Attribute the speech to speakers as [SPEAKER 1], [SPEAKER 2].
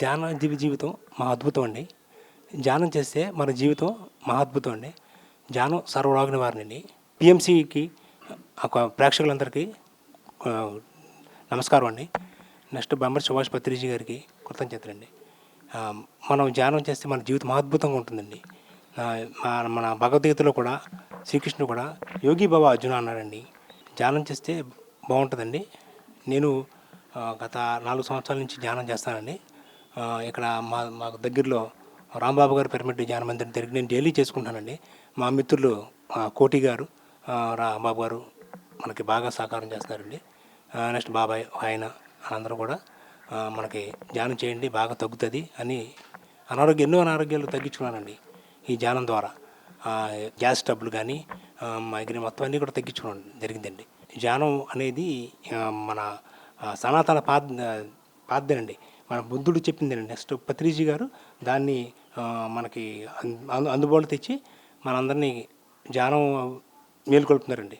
[SPEAKER 1] ధ్యాన దివ్య జీవితం మా అద్భుతం అండి. ధ్యానం చేస్తే మన జీవితం మా అద్భుతం అండి. ధ్యానం సర్వరోగ నివారణండి పిఎంసికి ప్రేక్షకులందరికీ నమస్కారం అండి. నెక్స్ట్ బొమ్మడి సుభాష్ పత్రిజీ గారికి కృతజ్ఞతలండి. మనం ధ్యానం చేస్తే మన జీవితం అద్భుతంగా ఉంటుందండి. మన భగవద్గీతలో కూడా శ్రీకృష్ణుడు కూడా యోగి బాబా అర్జున అన్నాడండి ధ్యానం చేస్తే బాగుంటుందండి. నేను గత నాలుగు సంవత్సరాల నుంచి ధ్యానం చేస్తానండి. ఇక్కడ మా మాకు దగ్గరలో రాంబాబు గారి పిరమిడ్ జ్ఞాన మందిరం దగ్గర నేను డైలీ చేసుకుంటానండి. మా మిత్రులు కోటి గారు రాంబాబు గారు మనకి బాగా సహకారం చేస్తారండి నెక్స్ట్ బాబాయ్ ఆయన అందరూ కూడా మనకి ధ్యానం చేయండి బాగా తగ్గుతుంది అని అనారోగ్యం ఎన్నో అనారోగ్యాలు తగ్గించుకున్నానండి ఈ ధ్యానం ద్వారా. గ్యాస్ ట్రబుల్ కానీ మైగ్రేన్ మొత్తం అన్నీ కూడా తగ్గించుకోవడం జరిగిందండి. ధ్యానం అనేది మన సనాతన పాద్ పాద్యనండి మన బుద్ధుడు చెప్పిందేనండి నెక్స్ట్ పత్రిజీ గారు దాన్ని మనకి అందు అందుబాటులో తెచ్చి మనందరినీ జ్ఞానం మేలుకొల్పుతున్నారండి.